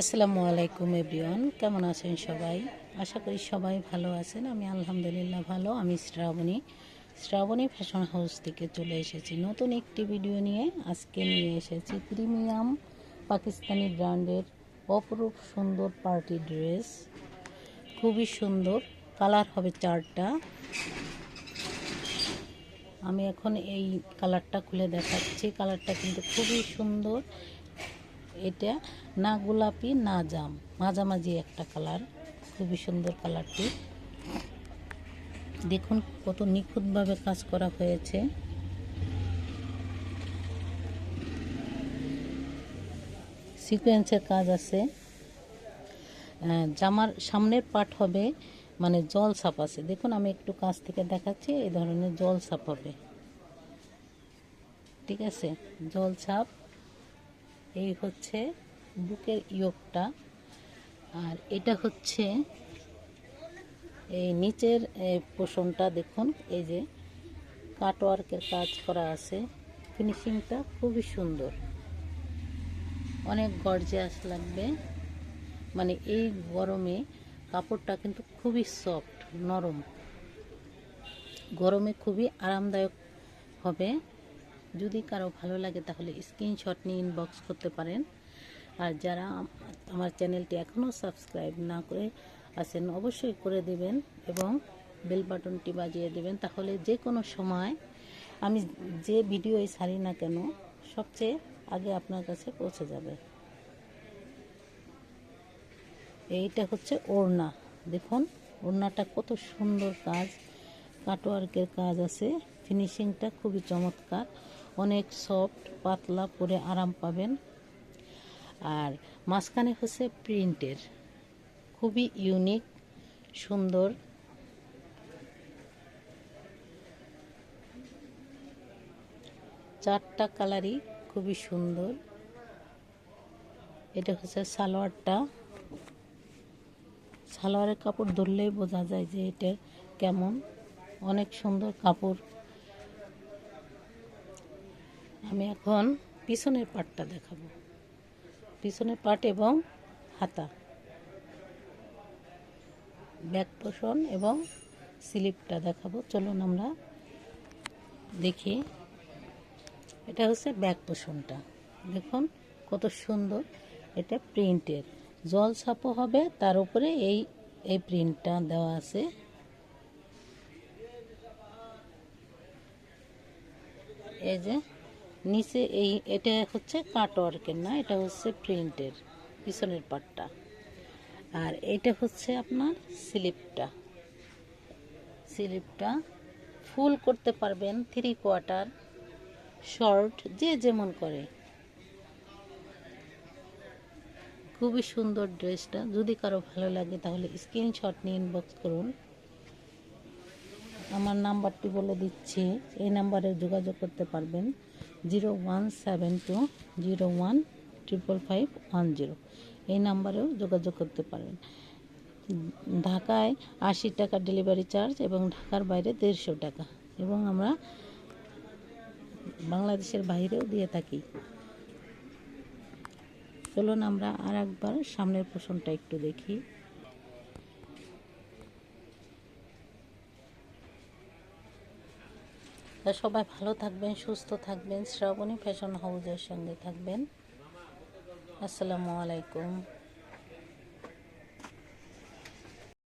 আসসালামু আলাইকুম এভরিওয়ান, কেমন আছেন সবাই? আশা করি সবাই ভালো আছেন। আমি আলহামদুলিল্লাহ ভালো, আমি শ্রাবণী। শ্রাবণী ফ্যাশন হাউস থেকে চলে এসেছি নতুন একটি ভিডিও নিয়ে। আজকে নিয়ে এসেছি প্রিমিয়াম পাকিস্তানি ব্র্যান্ডের অপরূপ সুন্দর পার্টি ড্রেস খুবই সুন্দর কালার হবে চারটা। আমি এখন এই কালারটা খুলে দেখাচ্ছি। কালারটা কিন্তু খুবই সুন্দর। এটা না গোলাপি, না জাম। মাঝামাঝি একটা কালার, খুবই সুন্দর কালারটি। দেখুন কত নিখুঁতভাবে কাজ করা হয়েছে। সিকোয়েন্সের কাজ আছে। জামার সামনের পাট হবে মানে জল ছাপ আছে। দেখুন, আমি একটু কাছ থেকে দেখাচ্ছি, এই ধরনের জল ছাপ হবে। ঠিক আছে? জল ছাপ এই হচ্ছে বুকের ইয়োগটা। আর এটা হচ্ছে এই নিচের পোষণটা দেখুন, এই যে কাটওয়ার্কের কাজ করা আছে। ফিনিশিংটা খুবই সুন্দর। অনেক গর্জিয়াস লাগবে। মানে এই গরমে কাপড়টা কিন্তু খুবই সফট, নরম। গরমে খুবই আরামদায়ক হবে। যদি কারও ভালো লাগে তাহলে স্ক্রিনশট নিয়ে ইনবক্স করতে পারেন। আর যারা আমার চ্যানেলটি এখনও সাবস্ক্রাইব না করে আছেন, অবশ্যই করে দেবেন এবং বেল বাটনটি বাজিয়ে দেবেন। তাহলে যে কোনো সময় আমি যে ভিডিওই ছাড়ি না কেন, সবচেয়ে আগে আপনার কাছে পৌঁছে যাবে। এইটা হচ্ছে ওড়না। দেখুন, ওড়নাটা কত সুন্দর কাজ কাটওয়ার্কের কাজ আছে। ফিনিশিংটা খুবই চমৎকার। অনেক সফট পাতলা পরে আরাম পাবেন। আর মাঝখানে হচ্ছে প্রিন্টের খুবই ইউনিক সুন্দর। চারটা কালারই খুবই সুন্দর। এটা হচ্ছে সালোয়ারটা। সালোয়ারের কাপড় ধরলেই বোঝা যায় যে এটা কেমন। অনেক সুন্দর কাপড়। আমি এখন পিছনের পাটটা দেখাবো। পিছনের পাট এবং হাতা। ব্যাক পোষণ এবং স্লিপটা দেখাবো। চলুন আমরা দেখি। এটা হচ্ছে ব্যাক পোষণটা। দেখুন কত সুন্দর। এটা প্রিন্টের। জল ছাপও হবে, তার উপরে এই এই প্রিন্টটা দেওয়া আছে। এই যে নিচে এই, এটা হচ্ছে কাটওয়ার্কের না, এটা হচ্ছে প্রিন্টের পিছনের পাটটা। আর এটা হচ্ছে আপনার স্লিপটা। স্লিপটা ফুল করতে পারবেন থ্রি কোয়ার্টার, শর্ট, যে যেমন করে। খুবই সুন্দর ড্রেসটা। যদি কারও ভালো লাগে তাহলে স্ক্রিনশট নিয়ে ইনবক্স করুন। আমার নাম্বারটি বলে দিচ্ছি। এই নাম্বারে যোগাযোগ করতে পারবেন। Zero one seven two zero one triple five one zero. এই নাম্বারেও যোগাযোগ করতে পারেন ঢাকায় আশি টাকা ডেলিভারি চার্জ এবং ঢাকার বাইরে দেড়শো টাকা। এবং আমরা বাংলাদেশের বাইরেও দিয়ে থাকি। চলুন আমরা আর একবার সামনের পোষণটা একটু দেখি। তা সবাই ভালো থাকবেন সুস্থ থাকবেন। শ্রাবণী ফ্যাশন হাউজের সঙ্গে থাকবেন। আসসালামু আলাইকুম।